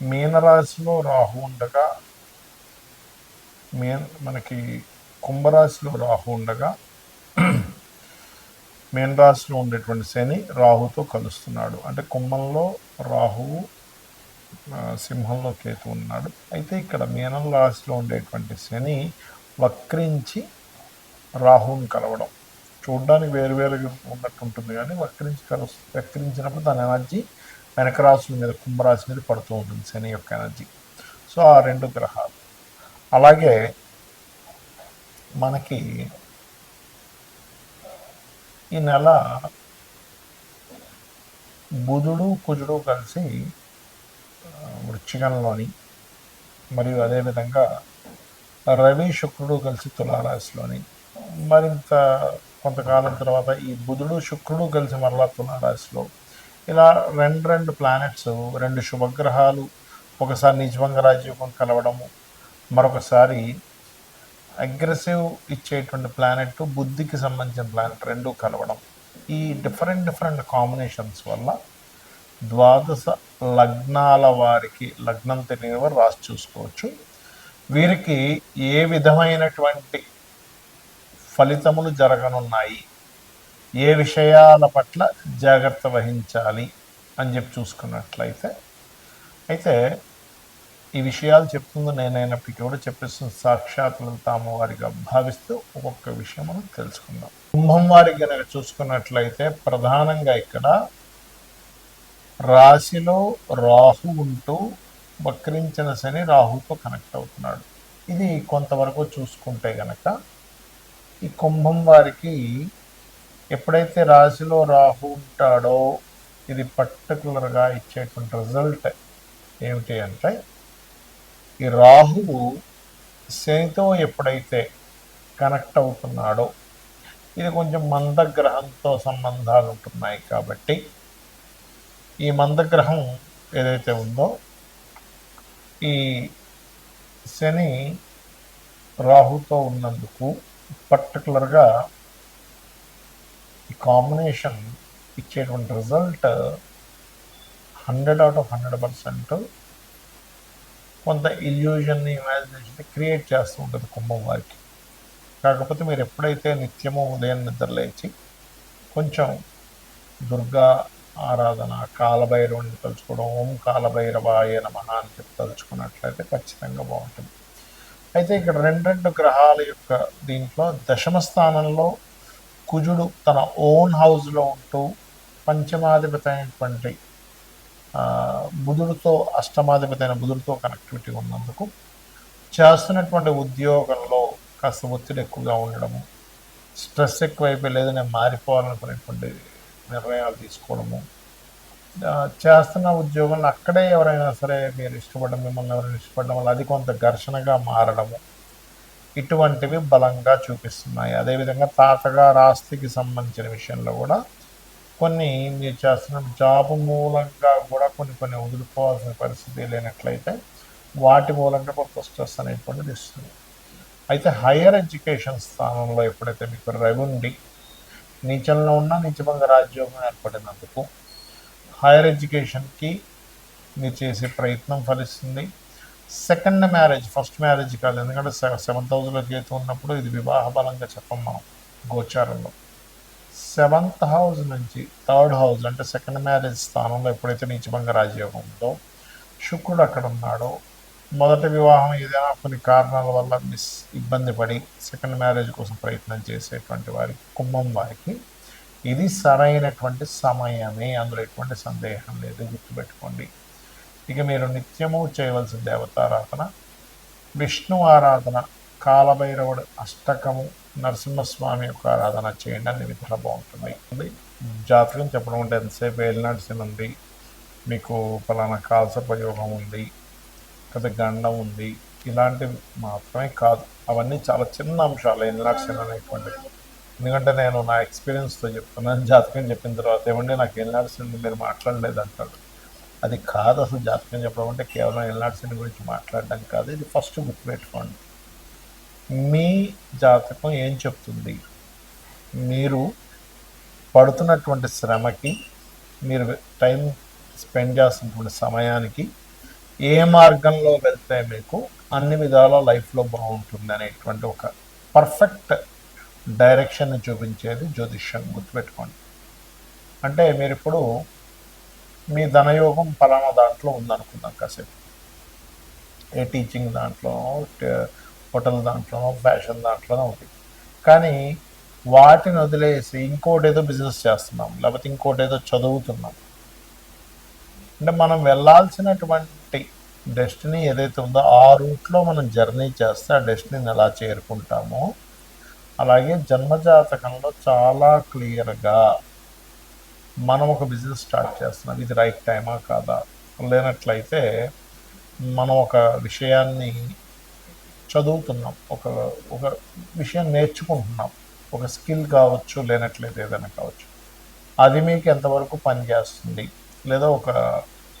మీనరాశిలో రాహు ఉండగా మీన మనకి కుంభరాశిలో రాహు ఉండగా మీనరాశిలో ఉండేటువంటి శని రాహుతో కలుస్తున్నాడు. అంటే కుంభంలో రాహువు సింహంలో కేతు ఉన్నాడు. అయితే ఇక్కడ మీనం రాశిలో ఉండేటువంటి శని వక్రించి రాహుని కలవడం. చూడడానికి వేరువేరుగా ఉన్నట్టు ఉంటుంది కానీ వక్రించి కలు వక్రించినప్పుడు దాని ఎనర్జీ వెనక మీద కుంభరాశి మీద పడుతూ ఉంటుంది శని యొక్క ఎనర్జీ. సో ఆ రెండు గ్రహాలు. అలాగే మనకి ఈ నెల బుధుడు కుజుడు కలిసి ఆ, మరియు అదేవిధంగా రవి శుక్రుడు కలిసి తులారాశిలోని మరింత కొంతకాలం తర్వాత ఈ బుధుడు శుక్రుడు కలిసి మరలా తులారాశిలో ఇలా రెండు రెండు ప్లానెట్స్ రెండు శుభగ్రహాలు ఒకసారి నిజభంగ రాజయోగం కలవడము మరొకసారి అగ్రెసివ్ ఇచ్చేటువంటి ప్లానెట్ బుద్ధికి సంబంధించిన ప్లానెట్ రెండు కలవడం. ఈ డిఫరెంట్ డిఫరెంట్ కాంబినేషన్స్ వల్ల ద్వాదశ లగ్నాల వారికి లగ్నం తెలియని వారు రాసి చూసుకోవచ్చు. వీరికి ఏ విధమైనటువంటి ఫలితములు జరగనున్నాయి? ఏ విషయాల పట్ల జాగ్రత్త వహించాలి అని చెప్పి చూసుకున్నట్లయితే అయితే ఈ విషయాలు చెప్తుంది నేనైనప్పటికీ కూడా చెప్పేస్తున్న సాక్షాత్ తాము వారిగా భావిస్తూ ఒక్కొక్క విషయం మనం తెలుసుకుందాం. కుంభం వారికి కనుక చూసుకున్నట్లయితే ప్రధానంగా ఇక్కడ రాశిలో రాహు ఉంటూ వక్రించిన శని రాహుతో కనెక్ట్ అవుతున్నాడు. ఇది కొంతవరకు చూసుకుంటే గనక ఈ కుంభం వారికి ఎప్పుడైతే రాశిలో రాహు ఉంటాడో ఇది పర్టికులర్గా ఇచ్చేటువంటి రిజల్ట్ ఏమిటి అంటే ఈ రాహువు శనితో ఎప్పుడైతే కనెక్ట్ అవుతున్నాడో ఇది కొంచెం మందగ్రహంతో సంబంధాలు ఉంటున్నాయి కాబట్టి ఈ మందగ్రహం ఏదైతే ఉందో ఈ శని రాహుతో ఉన్నందుకు పర్టికులర్గా కాంబినేషన్ ఇచ్చేటువంటి result hundred out of hundred percent కొంత ఇల్యూజన్ని ఇమాజినేషన్ క్రియేట్ చేస్తూ ఉంటుంది కుంభం వారికి. కాకపోతే మీరు ఎప్పుడైతే నిత్యము ఉదయం నిద్రలేచి కొంచెం దుర్గా ఆరాధన కాలభైరవుని తలుచుకోవడం ఓం కాలభైరవాయ నమ అని చెప్పి తలుచుకున్నట్లయితే ఖచ్చితంగా బాగుంటుంది. అయితే ఇక్కడ రెండు రెండు గ్రహాల యొక్క దీంట్లో దశమ స్థానంలో కుజుడు తన ఓన్ హౌస్లో ఉంటూ పంచమాధిపతి అయినటువంటి బుధుడితో అష్టమాధిపతి అయిన బుధుడితో కనెక్టివిటీ ఉన్నందుకు చేస్తున్నటువంటి ఉద్యోగంలో కాస్త ఒత్తిడి ఎక్కువగా ఉండడము స్ట్రెస్ ఎక్కువైపోయి లేదని నేను మారిపోవాలనుకునేటువంటి నిర్ణయాలు తీసుకోవడము చేస్తున్న ఉద్యోగంలో అక్కడే ఎవరైనా సరే మీరు ఇష్టపడడం మిమ్మల్ని ఎవరైనా ఇష్టపడడం వల్ల అది కొంత ఘర్షణగా మారడము. ఇటువంటివి బలంగా చూపిస్తున్నాయి. అదేవిధంగా తాతగారు ఆస్తికి సంబంధించిన విషయంలో కూడా కొన్ని మీరు చేస్తున్న జాబ్ మూలంగా కూడా కొన్ని కొన్ని వదులుకోవాల్సిన పరిస్థితి లేనట్లయితే వాటి మూలంగా కొంత స్ట్రెస్ అనేటువంటిది ఇస్తుంది అయితే హయ్యర్ ఎడ్యుకేషన్ స్థానంలో ఎప్పుడైతే మీకు రవిండి నీచంలో ఉన్న నీచభంగ రాజ్యోగం ఏర్పడినందుకు హైయర్ ఎడ్యుకేషన్కి మీరు చేసే ప్రయత్నం ఫలిస్తుంది. సెకండ్ మ్యారేజ్ ఫస్ట్ మ్యారేజ్ కాదు. ఎందుకంటే సెవెంత్ హౌస్లో చేతి ఉన్నప్పుడు ఇది వివాహ బలంగా చెప్పం మనం గోచారంలో. సెవెంత్ హౌస్ నుంచి థర్డ్ హౌస్ అంటే సెకండ్ మ్యారేజ్ స్థానంలో ఎప్పుడైతే నీచభంగ రాజయోగం ఉందో శుక్రుడు అక్కడ ఉన్నాడో మొదటి వివాహం ఏదైనా కొన్ని కారణాల వల్ల మిస్ ఇబ్బంది పడి సెకండ్ మ్యారేజ్ కోసం ప్రయత్నం చేసేటువంటి వారికి కుంభం వారికి ఇది సరైనటువంటి సమయమే. అందులో ఎటువంటి సందేహం లేదు. గుర్తుపెట్టుకోండి. ఇక మీరు నిత్యము చేయవలసిన దేవతారాధన విష్ణు ఆరాధన కాలభైరవుడు అష్టకము నరసింహస్వామి యొక్క ఆరాధన చేయండి. అన్ని విధాలు బాగుంటుంది. జాతకం చెప్పడం అంటే ఎంతసేపు ఏలినాటి ఉంది మీకు ఫలానా కాల్సపయోగం ఉంది కదా గండం ఉంది ఇలాంటివి మాత్రమే కాదు. అవన్నీ చాలా చిన్న అంశాలు ఎన్లాక్షన్ అనేటువంటివి. ఎందుకంటే నేను నా ఎక్స్పీరియన్స్తో చెప్తున్నాను జాతకం చెప్పిన తర్వాత ఏమండి నాకు ఎన్లాక్షన్ మీరు మాట్లాడలేదు అంటాడు అది కాదు అసలు జాతకం చెప్పడం అంటే కేవలం ఎన్లాక్షన్ గురించి మాట్లాడడం కాదు. ఇది ఫస్ట్ గుర్తుపెట్టుకోండి మీ జాతకం ఏం చెప్తుంది? మీరు పడుతున్నటువంటి శ్రమకి మీరు టైం స్పెండ్ చేస్తున్నటువంటి సమయానికి ఏ మార్గంలో వెళ్తే మీకు అన్ని విధాల లైఫ్లో బాగుంటుంది అనేటువంటి ఒక పర్ఫెక్ట్ డైరెక్షన్ని చూపించేది జ్యోతిష్యం గుర్తుపెట్టుకోండి. అంటే మీరు ఇప్పుడు మీ ధనయోగం ఫలానా దాంట్లో ఉందనుకుందాం కాసేపు. ఏ టీచింగ్ దాంట్లో హోటల్ దాంట్లో ఫ్యాషన్ దాంట్లోనే ఉంది. కానీ వాటిని వదిలేసి ఇంకోటి ఏదో బిజినెస్ చేస్తున్నాం లేకపోతే ఇంకోటి ఏదో చదువుతున్నాం. అంటే మనం వెళ్ళాల్సినటువంటి డెస్టినీ ఏదైతే ఉందో ఆ రూట్లో మనం జర్నీ చేస్తే ఆ డెస్టినీని ఎలా చేరుకుంటామో అలాగే జన్మజాతకంలో చాలా క్లియర్గా మనం ఒక బిజినెస్ స్టార్ట్ చేస్తున్నాం. ఇది రైట్ టైమా కాదా? లేనట్లయితే మనం ఒక విషయాన్ని చదువుతున్నాం. ఒక ఒక విషయం నేర్చుకుంటున్నాం. ఒక స్కిల్ కావచ్చు లేనట్లయితే ఏదైనా కావచ్చు. అది మీకు ఎంతవరకు పనిచేస్తుంది లేదా ఒక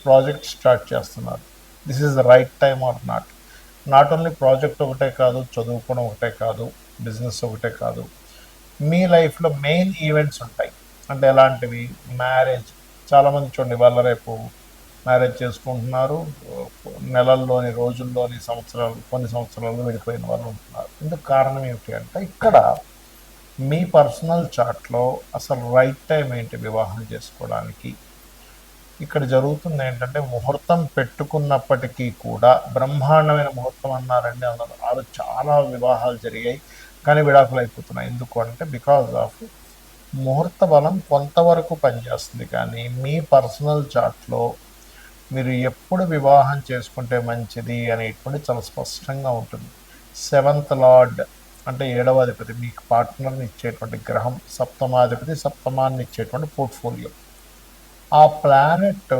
ప్రాజెక్ట్ స్టార్ట్ చేస్తున్నారు. This is the right time or not not only project ఒకటే కాదు చదువుకోవడం ఒకటే కాదు బిజినెస్ ఒకటే కాదు. మీ లైఫ్లో మెయిన్ ఈవెంట్స్ ఉంటాయి. అంటే ఎలాంటివి? మ్యారేజ్. చాలామంది చూడండి వాళ్ళ రేపు మ్యారేజ్ చేసుకుంటున్నారు. నెలల్లోని రోజుల్లోని సంవత్సరాలు కొన్ని సంవత్సరాలు విడిపోయిన వాళ్ళు ఉంటున్నారు. ఇందుకు కారణం ఏమిటి అంటే ఇక్కడ మీ పర్సనల్ చార్ట్లో అసలు రైట్ టైం ఏంటి వివాహం చేసుకోవడానికి? ఇక్కడ జరుగుతుంది ఏంటంటే ముహూర్తం పెట్టుకున్నప్పటికీ కూడా బ్రహ్మాండమైన ముహూర్తం అన్నారండి. అన్నారు వాళ్ళు చాలా వివాహాలు జరిగాయి. కానీ విడాకులు అయిపోతున్నాయి. ఎందుకు అంటే బికాజ్ ఆఫ్ ముహూర్త బలం కొంతవరకు పనిచేస్తుంది కానీ మీ పర్సనల్ చార్ట్లో మీరు ఎప్పుడు వివాహం చేసుకుంటే మంచిది అనేటువంటి చాలా స్పష్టంగా ఉంటుంది. సెవెంత్ లార్డ్ అంటే ఏడవ అధిపతి మీకు పార్ట్నర్ని ఇచ్చేటువంటి గ్రహం సప్తమాధిపతి సప్తమాన్ని ఇచ్చేటువంటి పోర్ట్ఫోలియో. ఆ ప్లానెట్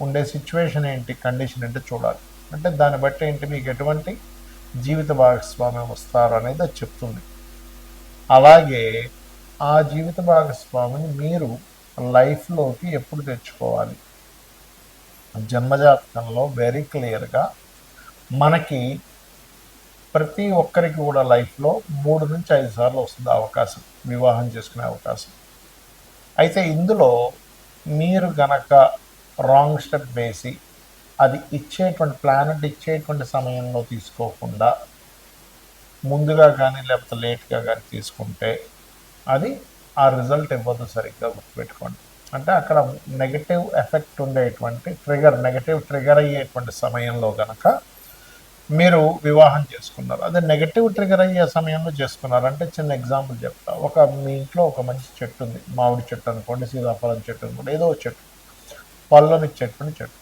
ఉండే సిచ్యువేషన్ ఏంటి కండిషన్ ఏంటి చూడాలి. అంటే దాన్ని బట్టి ఏంటి మీకు ఎటువంటి జీవిత భాగస్వామ్యం వస్తారు అనేది అది చెప్తుంది. అలాగే ఆ జీవిత భాగస్వామిని మీరు లైఫ్లోకి ఎప్పుడు తెచ్చుకోవాలి? జన్మజాతకంలో వెరీ క్లియర్గా మనకి ప్రతి ఒక్కరికి కూడా లైఫ్లో మూడు నుంచి ఐదు సార్లు వస్తుంది అవకాశం వివాహం చేసుకునే అవకాశం. అయితే ఇందులో మీరు గనక రాంగ్ స్టెప్ వేసి అది ఇచ్చేటువంటి ప్లానెట్ ఇచ్చేటువంటి సమయంలో తీసుకోకుండా ముందుగా కానీ లేకపోతే లేట్గా కానీ తీసుకుంటే అది ఆ రిజల్ట్ ఇవ్వదు సరిగ్గా గుర్తుపెట్టుకోండి. అంటే అక్కడ నెగటివ్ ఎఫెక్ట్ ఉండేటువంటి ట్రిగర్ నెగటివ్ ట్రిగర్ అయ్యేటువంటి సమయంలో కనుక మీరు వివాహం చేసుకున్నారు. అదే నెగటివ్ ట్రిగర్ అయ్యే సమయంలో చేసుకున్నారు. అంటే చిన్న ఎగ్జాంపుల్ చెప్తా. ఒక మీ ఇంట్లో ఒక మంచి చెట్టు ఉంది. మామిడి చెట్టు అనుకోండి సీతాఫలం చెట్టు అనుకోండి ఏదో ఒక చెట్టు. పళ్ళని చెట్టుని చెట్టు.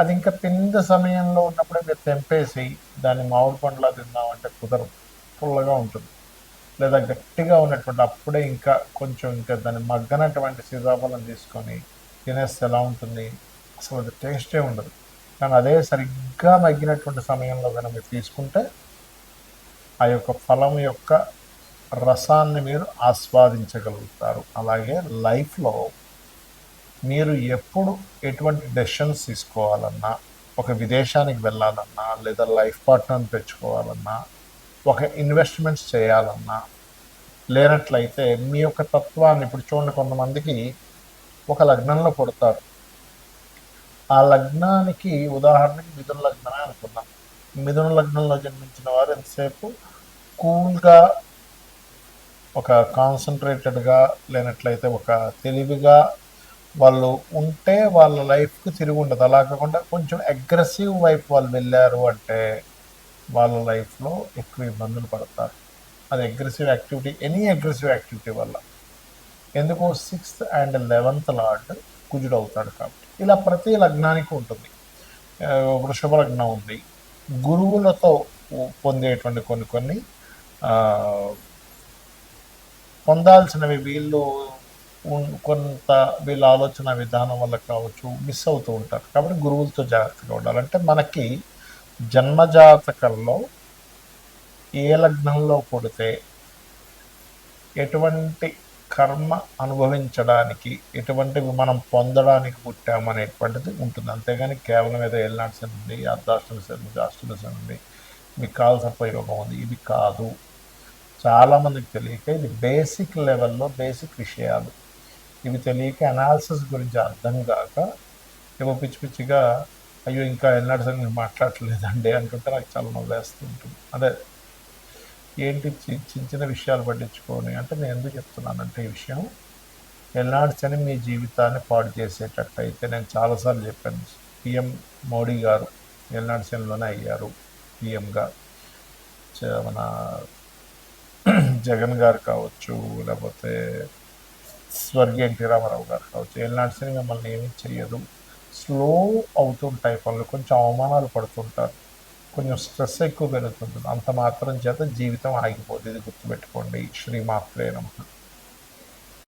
అది ఇంకా పింద సమయంలో ఉన్నప్పుడే మీరు తెంపేసి దాన్ని మామిడి పండులా తిందామంటే కుదరదు. పుల్లగా ఉంటుంది. లేదా గట్టిగా ఉన్నటువంటి అప్పుడే ఇంకా కొంచెం ఇంకా దాన్ని మగ్గనటువంటి సీతాఫలం తీసుకొని తినేస్తే ఎలా ఉంటుంది? అసలు అది టేస్టే ఉండదు. కానీ అదే సరిగ్గా మగ్గినటువంటి సమయంలో కనుక మీరు తీసుకుంటే ఆ యొక్క ఫలం యొక్క రసాన్ని మీరు ఆస్వాదించగలుగుతారు. అలాగే లైఫ్లో మీరు ఎప్పుడు ఎటువంటి డెసిషన్స్ తీసుకోవాలన్నా ఒక విదేశానికి వెళ్ళాలన్నా లేదా లైఫ్ పార్ట్నర్ని తెచ్చుకోవాలన్నా ఒక ఇన్వెస్ట్మెంట్స్ చేయాలన్నా లేనట్లయితే మీ యొక్క తత్వాన్ని ఇప్పుడు చూడండి కొంతమందికి ఒక లగ్నంలో పుడతారు. ఆ లగ్నానికి ఉదాహరణకి మిథున లగ్నమే అనుకుందాం. మిథున లగ్నంలో జన్మించిన వారు ఎంతసేపు? కూల్గా ఒక కాన్సన్ట్రేటెడ్గా లేనట్లయితే ఒక తెలివిగా వాళ్ళు ఉంటే వాళ్ళ లైఫ్కి తిరిగి ఉండదు. అలా కాకుండా కొంచెం అగ్రెసివ్ వైపు వాళ్ళు వెళ్ళారు అంటే వాళ్ళ లైఫ్లో ఎక్కువ ఇబ్బందులు పడతారు. అది aggressive activity any aggressive activity వల్ల. ఎందుకు సిక్స్త్ అండ్ లెవెన్త్ లార్డ్ కుజుడు అవుతాడు కాబట్టి. ఇలా ప్రతి లగ్నానికి ఉంటుంది. వృషభ లగ్నం ఉంది. గురువులతో పొందేటువంటి కొన్ని కొన్ని పొందాల్సినవి వీళ్ళు కొంత వీళ్ళ ఆలోచన విధానం వల్ల కావచ్చు మిస్ అవుతూ ఉంటారు. కాబట్టి గురువులతో జాగ్రత్తగా ఉండాలంటే మనకి జన్మజాతకంలో ఏ లగ్నంలో పుడితే ఎటువంటి కర్మ అనుభవించడానికి ఎటువంటివి మనం పొందడానికి పుట్టామనేటువంటిది ఉంటుంది. అంతేగాని కేవలం ఏదో ఏళ్ళనాటి శని ఉంది అర్ధాష్టమి శని ఉంది అష్టమి శని ఉంది మీకు కావాల్సిన ఉపయోగం ఉంది. ఇది కాదు. చాలామందికి తెలియక ఇది బేసిక్ లెవెల్లో బేసిక్ విషయాలు. ఇవి తెలియక అనాలిసిస్ గురించి అర్థం కాక ఏవో పిచ్చి పిచ్చిగా అయ్యో ఇంకా ఎన్నటి సంగతి మాట్లాడలేదండి అంటుంటే నాకు చాలా నవ్వేస్తుంటుంది అదే ఏంటి చి- చిన్న చిన్న విషయాలు పట్టించుకొని అంటే నేను ఎందుకు చెప్తున్నానంటే ఈ విషయం ఎల్నాడు శని మీ జీవితాన్ని పాడు చేసేటట్టు అయితే నేను చాలాసార్లు చెప్పాను. పిఎం మోడీ గారు ఎల్నాడు శనిలోనే అయ్యారు పిఎంగా. మన జగన్ గారు కావచ్చు లేకపోతే స్వర్గీయ ఎన్టీ రామారావు గారు కావచ్చు ఏళ్ళనాటి శని మిమ్మల్ని ఏమీ చేయదు స్లో అవుతుంటాయి పనులు కొంచెం అవమానాలు పడుతుంటారు. కొంచెం స్ట్రెస్ ఎక్కువ పెరుగుతుంటుంది అంత మాత్రం చేత జీవితం ఆగిపోతుంది ఇది గుర్తుపెట్టుకోండి. శ్రీమాత్రే నమః.